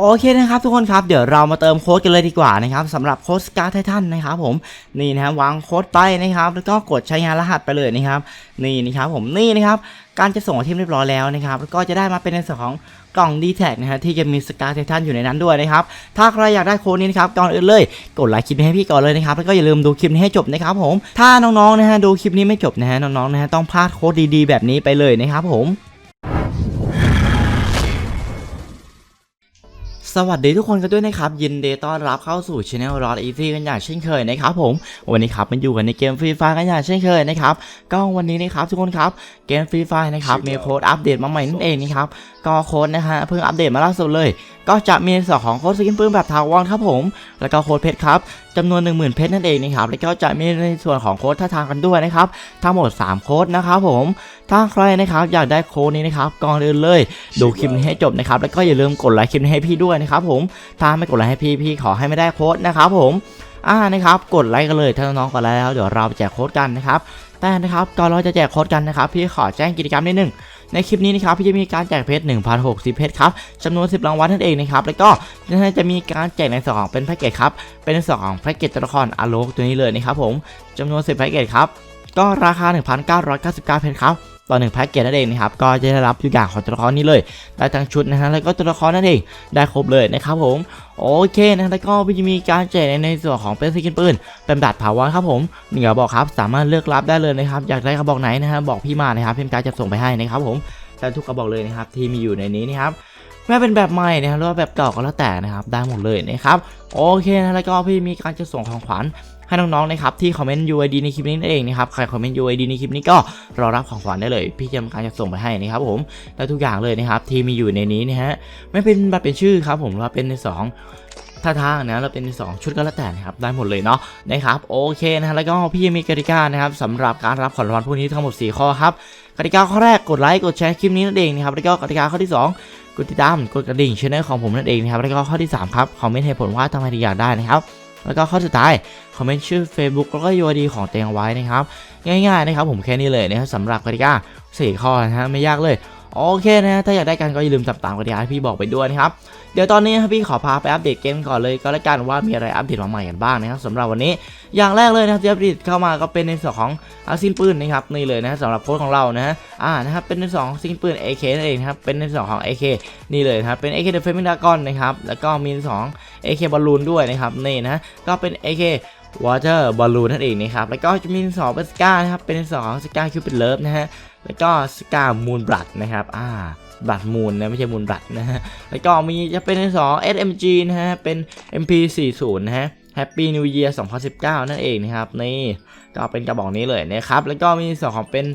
โอเคนะครับทุกคนครับเดี๋ยวเรามาเติมโค้ดกันเลยดีกว่านะครับสำหรับโค้ดสกาไททันนะครับผมนี่นะฮะวางโค้ดไปนะครับ แล้วก็กดใช้งานรหัสไปเลยนะครับ นี่นะครับผมนี่นะครับการจะส่งทีมเรียบร้อยแล้วนะครับแล้วก็จะได้มาเป็นในส่วนของกล่อง d t แทนะฮะที่จะมีสกาไททันอยู่ในนั้นด้วยนะครับ ถ้าใครอยากได้โค้ดนี้นะครับก่อนอื่นเลย กดไลค์คลิปนี้ให้พี่ก่อนเลยนะครับ แล้วก็อย่าลืมดูคลิปนี้ให้จบนะครับผมถ้าน้องๆนะฮะดูคลิปนี้ไม่จบนะฮะน้องๆนะฮะต้องพลาดโค้ดดีๆ แบบนี้ไปเลยนะครับผม สวัสดีทุกคนกันด้วยนะครับ ยินดีต้อนรับเข้าสู่ช anel รอดอีซี่กันอย่างเช่นเคยนะครับผมวันนี้ครับมันอยู่กันในเกมฟรีไฟกันอย่างเช่นเคยนะครับก็วันนี้นะครับทุกคนครับเกมฟรีไฟนะครับมีโค้ดอัปเดตมาใหม่นั่นเองนะครับก็โค้ดนะฮะเพิ่งอัปเดตมาล่าสุดเลย ก็จะมีในส่วนของโค้ดสกินปืนแบบถาวรครับผม แล้วก็โค้ดเพชรครับจำนวน 10,000 เพชรนั่นเองนะครับ แล้วก็จะมีในส่วนของโค้ดท่าทางกันด้วยนะครับ ทั้งหมด 3 โค้ดนะครับผม ถ้าใครนะครับอยากได้โค้ดนี้นะครับก่อนอื่นเลย ดูคลิปนี้ให้จบนะครับ แล้วก็อย่าลืมกดไลค์คลิปนี้ให้พี่ด้วยนะครับผม ถ้าไม่กดไลค์ให้พี่พี่ขอให้ไม่ได้โค้ดนะครับผม อ่านะครับ กดไลค์กันเลย ถ้าน้องๆกดไลค์แล้วเดี๋ยวเราแจกโค้ดกันนะครับ แต่นะครับก่อนเราจะแจกโค้ดกันนะครับ พี่ขอแจ้งกิจกรรมนิดนึง ในคลิปนี้นะครับพี่จะมีการแจกเพชร1,060เพชรครับจำนวน 10 รางวัลนั่นเองนะครับแล้วก็จะมีการแจกในสองเป็นแพ็กเกจครับเป็นในสองแพ็กเกจตัวละครอาโลกตัวนี้เลยนะครับผมจำนวน 10 แพ็กเกจครับก็ราคา 1,999 เพชรครับ ต่อ1แพ็กเกจนั่นเองนะครับก็จะได้รับทุกอย่างของตัวละครนี้เลยได้ทั้งชุดนะฮะแล้วก็ตัวละครนั่นเองได้ครบเลยนะครับผมโอเคนะแล้วก็จะมีการแจกในส่วนของเป็นสกินปืนเป็นแบบถาวรครับผมหนึ่งกระบอกครับสามารถเลือกรับได้เลยนะครับอยากได้กระบอกไหนนะฮะบอกพี่มานะครับพี่การจะส่งไปให้นะครับผมแต่ทุกกระบอกเลยนะครับที่มีอยู่ในนี้นะครับไม่เป็นแบบใหม่นะครับหรือว่าแบบเก่าก็แล้วแต่นะครับได้หมดเลยนะครับโอเคนะแล้วก็พี่มีการจะส่งของขวัญ ให้น้องๆนะครับที่คอมเมนต์ UID ในคลิปนี้นั่นเองนะครับใครคอมเมนต์ UID ในคลิปนี้ก็รอรับของขวัญได้เลย พี่จะทำการจะส่งไปให้นะครับผมและทุกอย่างเลยนะครับที่มีอยู่ในนี้นะฮะไม่เป็นแบบเป็นชื่อครับผมเราเป็นในสองท่าทางนะเราเป็นในสองชุดก็แล้วแต่นะครับได้หมดเลยเนาะนะครับโอเคนะฮะแล้วก็พี่มีกติกานะครับสำหรับการรับของรางวัลพวกนี้ทั้งหมด 4 ข้อครับกติกาข้อแรกกดไลค์กดแชร์คลิปนี้นั่นเองนะครับแล้วก็กติกาข้อที่ 2 กดติดตามกดกระดิ่งช่องของผมนั่นเองนะครับแล้วก็ข้อที่ 3 ครับคอมเมนต์เหตุผลว่าทำไมถึงอยากได้นะครับ แล้วก็ข้อสุดท้ายคอมเมนต์ชื่อ Facebook แล้วก็ยูดีของเตียงไว้นะครับ ง่ายๆนะครับผมแค่นี้เลยนะครับสำหรับกติกา4ข้อนะฮะไม่ยากเลย โอเคนะถ้าอยากได้กันก็อย่าลืมตามกติกาที่พี่บอกไปด้วยนะครับ เดี๋ยวตอนนี้พี่ขอพาไปอัปเดตเกมก่อนเลยก็แล้วกันว่ามีอะไรอัปเดตมาใหม่กันบ้างนะครับสำหรับวันนี้อย่างแรกเลยนะครับที่อัปเดตเข้ามาก็เป็นในส่วนของอาซินปืนนะครับนี่เลยนะสำหรับโค้ดของเรานะฮะอ่านะครับเป็นในส่วนของซินปืน AK นั่นเองนะครับเป็นในส่วนของ AK นี่เลยครับเป็น AK The Flaming Dragon นะครับแล้วก็มีในส่วนของ AK Balloon ด้วยนะครับนี่นะก็เป็น AK Water Balloon นั่นเองนะครับ แล้วก็จะมีสองเป็นสกานะครับ เป็นสองสกาคิวปิดเลิฟนะฮะ แล้วก็สกามูนบลัดนะครับ อ่าบลัดมูนนะไม่ใช่มูนบลัดนะฮะ แล้วก็มีจะเป็นสอง SMG นะฮะ เป็น MP40 นะฮะ Happy New Year 2019 นั่นเองนะครับ นี่ก็เป็นกระบอกนี้เลยนะครับ แล้วก็มีสองของเป็น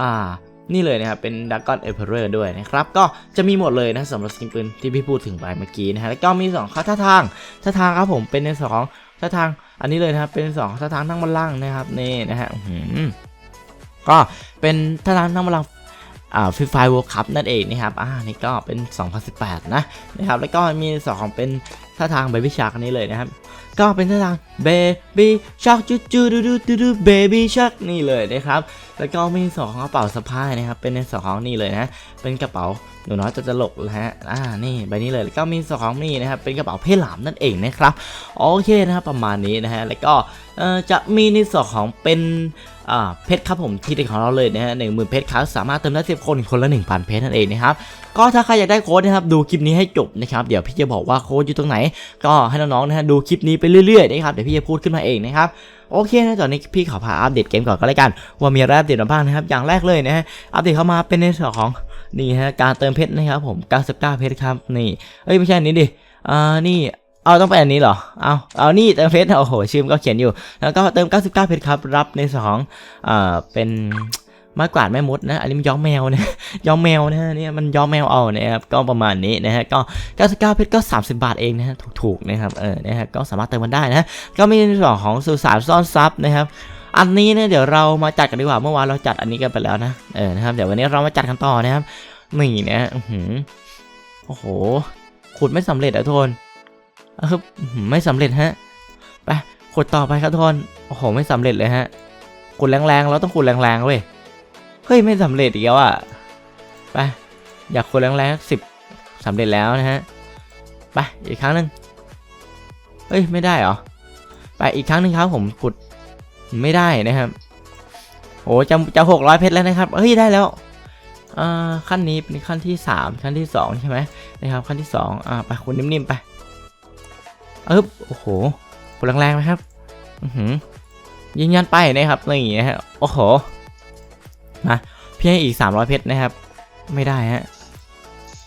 อ่านี่เลยนะครับ เป็นดักกอนเอเพอร์ด้วยนะครับ ก็จะมีหมดเลยนะสำหรับสกินปืนที่พี่พูดถึงไปเมื่อกี้นะฮะ แล้วก็มี2ข้อท่าทางท่าทางครับผมเป็นในสอง ท่าทางอันนี้เลยนะครับเป็นสองท่าทางทั้งบนล่างนะครับนี่นะฮะก็เป็นท่าทางทั้งบนล่างอ่าฟิฟายเวิลด์คัพนั่นเองนะครับอ่านี่ก็เป็น 2018 นะนะครับแล้วก็มีสองของเป็นท่าทางเบบี้ชาร์กนี้เลยนะครับก็เป็นท่าทางเบบี้ชักจูจูดูดูดูดูเบบี้ชักนี่เลยนะครับ แล้วก็มีสองกระเป๋าสะพายนะครับ เป็นในสองนี่เลยนะ เป็นกระเป๋า หนูน้อยจะตลกนะฮะอ่านี่ใบนี้เลยแล้วก็มีสองนี่นะครับเป็นกระเป๋าเพลหลามนั่นเองนะครับโอเคนะครับประมาณนี้นะฮะแล้วก็จะมีในส่วนของเป็นอ่าเพชรครับผมที่เด็ของเราเลยนะฮะหนึ่งหมื่นเพชรครับสามารถเติมได้สิบคนคนละหนึ่งพันเพชรนั่นเองนะครับก็ถ้าใครอยากได้โค้ดนะครับดูคลิปนี้ให้จบนะครับเดี๋ยวพี่จะบอกว่าโค้ดอยู่ตรงไหน ก็ให้น้องๆนะฮะดูคลิปนี้ไปเรื่อยๆนะครับเดี๋ยวพี่จะพูดขึ้นมาเองนะครับ โอเคนะตอนนี้พี่ขอพาอัปเดตเกมก่อนก็แล้วกัน ว่ามีอะไรอัปเดตมาบ้างนะครับ อย่างแรกเลยนะฮะอัปเดตเข้ามาเป็นในส่วนของนี่ฮะการเติมเพชรนะครับผม 99 เพชรครับนี่เอ้ยไม่ใช่นี้ดิอ่านี่เอาต้องไปอันนี้เหรอ เอาเอานี่เติมเพชรโอ้โหชื่อมนก็เขียนอยู่ แล้วก็เติม 99 เพชรครับ รับในส่วนของอ่าเป็น ม้กวาดแม่มดนะ อันนี้มันย้อมแมวนะ ย้อมแมวนะเนี่ยมันย้อมแมวเอานะครับ ก็ประมาณนี้นะฮะ ก็ 99เพชรก็ 30 บาทเองนะฮะ ถูกๆนะครับ เออ นะฮะ ก็สามารถเติมมันได้นะ ก็มีในส่วนของสุสานซ่อนทรัพย์นะครับอันนี้เนี่ยเดี๋ยวเรามาจัดกันดีกว่าเมื่อวานเราจัดอันนี้กันไปแล้วนะเออนะครับเดี๋ยววันนี้เรามาจัดกันต่อนะครับนี่นะอื้อหือโอ้โหขุดไม่สำเร็จอะทุกคนเอออื้อหือไม่สำเร็จฮะไปขุดต่อไปครับทุกคนโอ้โหไม่สำเร็จเลยฮะขุดแรงๆเราต้องขุดแรงๆเว้ย เฮ้ย ไม่สำเร็จอีกแล้วอะ ไป อยากขุดแรงๆสิบสำเร็จแล้วนะฮะ ไป อีกครั้งหนึ่งเอ้ย ไม่ได้เหรอ ไปอีกครั้งหนึ่งครับผมขุดไม่ได้นะครับโอ้จะจะหกร้อยเพชรแล้วนะครับ เฮ้ย ได้แล้วอ่าขั้นนี้เป็นขั้นที่สามขั้นที่สองใช่ไหมนะครับ ขั้นที่สองอ่าไปคุณนิ่มๆไปเอ๊บโอ้โหกดแรงๆนะครับ อือหือยิงยันไปนะครับนี่นะฮะโอ้โห มาเพียงอีก 300 เพชรนะครับ ไม่ได้ฮะ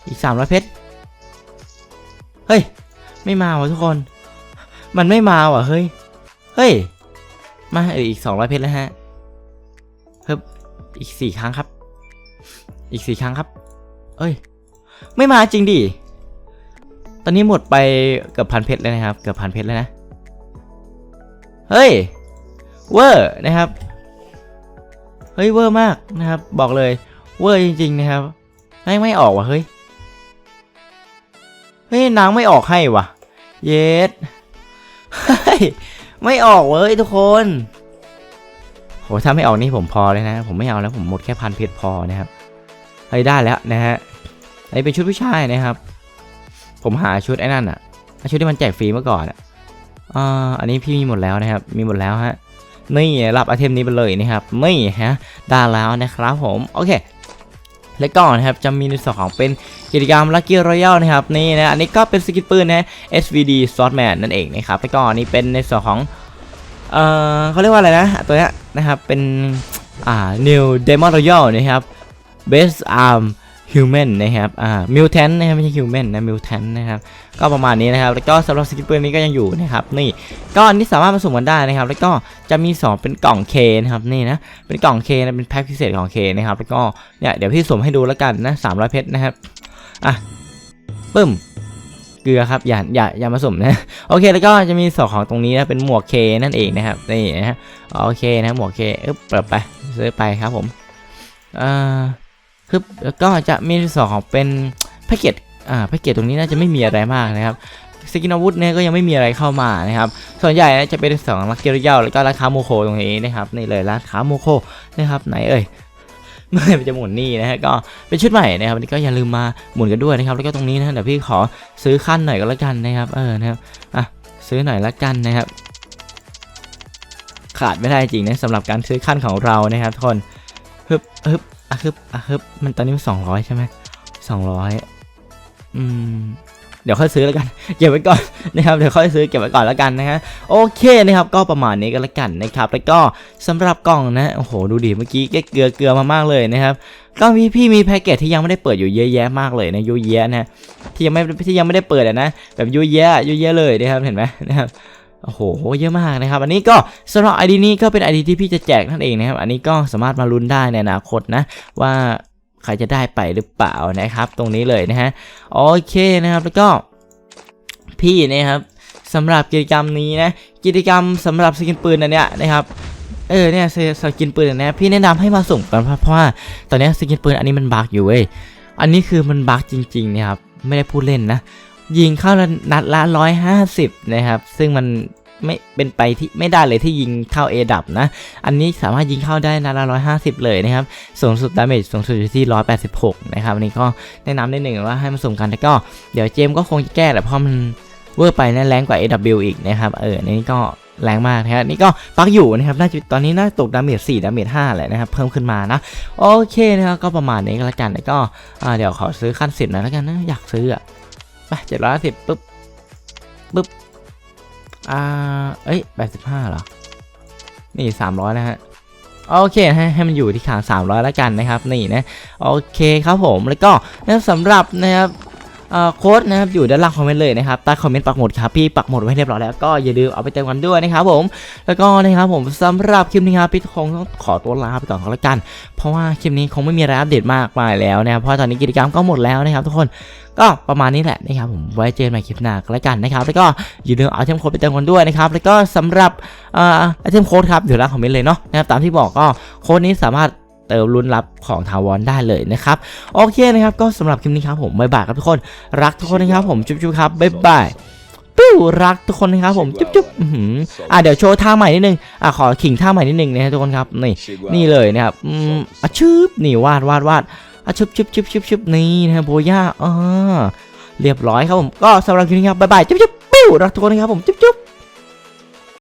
อีก 300 เพชรเฮ้ย ไม่มาวะทุกคน มันไม่มาว่ะเฮ้ยเฮ้ยมาเอออีก 200 เพชรแล้วฮะเฮ้ยอีก 4 ครั้งครับ อีก 4 ครั้งครับเอ้ย ไม่มาจริงดิตอนนี้หมดไปเกือบพันเพชรแล้วนะครับเกือบพันเพชรแล้วนะเฮ้ยเวอร์นะครับ เฮ้ยเวอร์มากนะครับ บอกเลยเวอร์จริง ๆ นะครับไม่ไม่ออกว่ะเฮ้ยเฮ้ยนางไม่ออกให้ว่ะ เยสไม่ออกเว้ยทุกคนโหถ้าไม่ออกนี่ผมพอเลยนะ ผมไม่เอาแล้วผมหมดแค่พันเพชรพอนะครับเฮ้ยได้แล้วนะฮะไอ้เป็นชุดผู้ชายนะครับ ผมหาชุดไอ้นั่นอะชุดที่มันแจกฟรีเมื่อก่อนอะอ่าอันนี้พี่มีหมดแล้วนะครับ มีหมดแล้วฮะ นี่รับไอเทมนี้ไปเลยนะครับนี่ฮะได้แล้วนะครับผมโอเคและก่อนนะครับจะมีในส่วนของเป็นกิจกรรม Lucky Royale นะครับนี่นะอันนี้ก็เป็นสกินปืนนะ SVD Swordman นั่นเองนะครับแล้วก็อันนี้เป็นในส่วนของเอ่อเขาเรียกว่าอะไรนะตัวนี้นะครับเป็นอ่า New Demon Royal นะครับ Best Arm Human นะครับอ่า Mutant นะครับไม่ใช่ Human นะ Mutant นะครับก็ประมาณนี้นะครับ แล้วก็สำหรับสกินปืนนี้ก็ยังอยู่นะครับนี่ก็อันนี้สามารถผสมกันได้นะครับ แล้วก็จะมี 2 เป็นกล่องเคนะครับนี่นะเป็นกล่องเคนะเป็นแพ็คพิเศษของเคนะครับแล้วก็เนี่ยเดี๋ยวพี่สมให้ดูแล้วกันนะ300เพชรนะครับอะปึ้มเกลือครับอย่าอย่าอย่ามาสมนะโอเคแล้วก็จะมีส่วนของตรงนี้นะเป็นหมวกเคนั่นเองนะครับนี่นะโอเคนะหมวกเคอึ๊บเปิดไปซื้อไปครับผมอ่า คือแล้วก็จะมีส่วนของเป็นแพ็กเกจอ่าแพ็กเกจตรงนี้น่าจะไม่มีอะไรมากนะครับสกินอาวุธเนี่ยก็ยังไม่มีอะไรเข้ามานะครับ ส่วนใหญ่นะจะเป็นสองลักเกียร์เยาแล้วก็ราคาโมโคตรงนี้นะครับนี่เลยราคาโมโคนะครับไหนเอ่ยเมื่อไหร่มันจะหมุนนี่นะฮะก็เป็นชุดใหม่นะครับวันนี้ก็อย่าลืมมาหมุนกันด้วยนะครับ แล้วก็ตรงนี้นะเดี๋ยวพี่ขอซื้อขั้นหน่อยก็แล้วกันนะครับเออนะครับอะซื้อหน่อยละกันนะครับ ขาดไม่ได้จริงนะสำหรับการซื้อขั้นของเรานะครับทุกคนฮึบฮึบ อะฮึบอะฮึบมันตอนนี้มันสองร้อยใช่ไหมสองร้อยอืมเดี๋ยวค่อยซื้อแล้วกัน เก็บไว้ก่อนนะครับ เดี๋ยวค่อยซื้อเก็บไว้ก่อนแล้วกันนะฮะ โอเคนะครับ ก็ประมาณนี้ก็แล้วกันนะครับ แล้วก็สำหรับกล่องนะ โอ้โห ดูดิ เมื่อกี้เกลือเกลือมามากเลยนะครับ ก็มีพี่มีแพ็กเกจที่ยังไม่ได้เปิดอยู่เยอะแยะมากเลยนะยุ่ยแยะนะ ที่ยังไม่ที่ยังไม่ได้เปิดอะนะ แบบยุ่ยแยะยุ่ยแยะเลยนะครับ เห็นไหมนะครับ โอ้โหเยอะมากนะครับ อันนี้ก็สำหรับ ID นี้ก็เป็น ID ที่พี่จะแจกนั่นเองนะครับ อันนี้ก็สามารถมาลุ้นได้ในอนาคตนะ ว่าใครจะได้ไปหรือเปล่านะครับ ตรงนี้เลยนะฮะโอเคนะครับแล้วก็พี่นะครับสำหรับกิจกรรมนี้นะกิจกรรมสำหรับสกินปืนอันเนี้ยนะครับเออเนี่ยสกินปืนอันเนี้ยพี่แนะนำให้มาสุ่มกันเพราะว่าตอนนี้สกินปืนอันนี้มันบักอยู่เว้ยอันนี้คือมันบักจริงๆนะครับไม่ได้พูดเล่นนะ ยิงเข้านัดละร้อยห้าสิบนะครับ ซึ่งมันไม่เป็นไปที่ไม่ได้เลยที่ยิงเข้าเอดับนะ อันนี้สามารถยิงเข้าได้นัดละร้อยห้าสิบเลยนะครับ สูงสุดดาเมจสูงสุดอยู่ที่ร้อยแปดสิบหกนะครับ อันนี้ก็แนะนำได้หนึ่งว่าให้มาสุ่มกันแล้วก็เดี๋ยวเจมก็คงจะแก้แหละเพราะมันเวอร์ไปนะแรงกว่า AW อีกนะครับ เออในนี้ก็แรงมากนะครับนี่ก็ปักอยู่นะครับน่าจะตอนนี้น่าตกดาเมจ4ดาเมจ5แหละนะครับเพิ่มขึ้นมานะโอเคนะครับก็ประมาณนี้ก็แล้วกันแล้วก็เดี๋ยวขอซื้อขั้นสิบนะแล้วกันนะอยากซื้ออะ ไปเจ็ดร้อยสิบปุ๊บปุ๊บอ่าเอ้ยแปดสิบห้าเหรอ นี่สามร้อยนะฮะโอเคให้ให้มันอยู่ที่ขาง300 แล้วกันนะครับ นี่นะ โอเคครับผมแล้วก็นะครับสำหรับนะครับ โค้ดนะครับอยู่ด้านล่างคอมเมนต์เลยนะครับใต้คอมเมนต์ปักหมุดครับพี่ปักหมุดไว้เรียบร้อยแล้วก็อย่าลืมเอาไปเติมกันด้วยนะครับผมแล้วก็นะครับผมสำหรับคลิปนี้ครับพี่คงต้องขอตัวลาไปก่อนก็แล้วกัน เพราะว่าคลิปนี้คงไม่มีอะไรอัปเดตมากมายแล้วนะครับเพราะตอนนี้กิจกรรมก็หมดแล้วนะครับทุกคนก็ประมาณนี้แหละนะครับผมไว้เจอกันใหม่คลิปหน้าแล้วกันนะครับแล้วก็อย่าลืมเอาไอเทมโค้ดไปเติมกันด้วยนะครับแล้วก็สำหรับเอ่อไอเทมโค้ดครับอยู่ด้านล่างคอมเมนต์เลยเนาะนะครับตามที่บอกก็โค้ดนี้สามารถ เติมลุ้นรับของทาวอนได้เลยนะครับ โอเคนะครับ ก็สำหรับคลิปนี้ครับผมบ๊ายบายครับทุกคน รักทุกคนนะครับผมจุ๊บๆครับบ๊ายบายปิ้วรักทุกคนนะครับผมจุ๊บจุ๊บอื้อหืออะเดี๋ยวโชว์ท่าใหม่นิดนึงอะขอขิงท่าใหม่นิดนึงนะฮะทุกคนครับนี่นี่เลยนะครับอืมอะชึบนี่วาดวาดวาดอะชึบชึบชึบชึบชึบนี่นะฮะโบย่าอ่าเรียบร้อยครับผมก็สำหรับคลิปนี้ครับบ๊ายบายจุ๊บจุ๊บปิ้วรักทุกคนนะครับผมจุ๊บจุ๊บ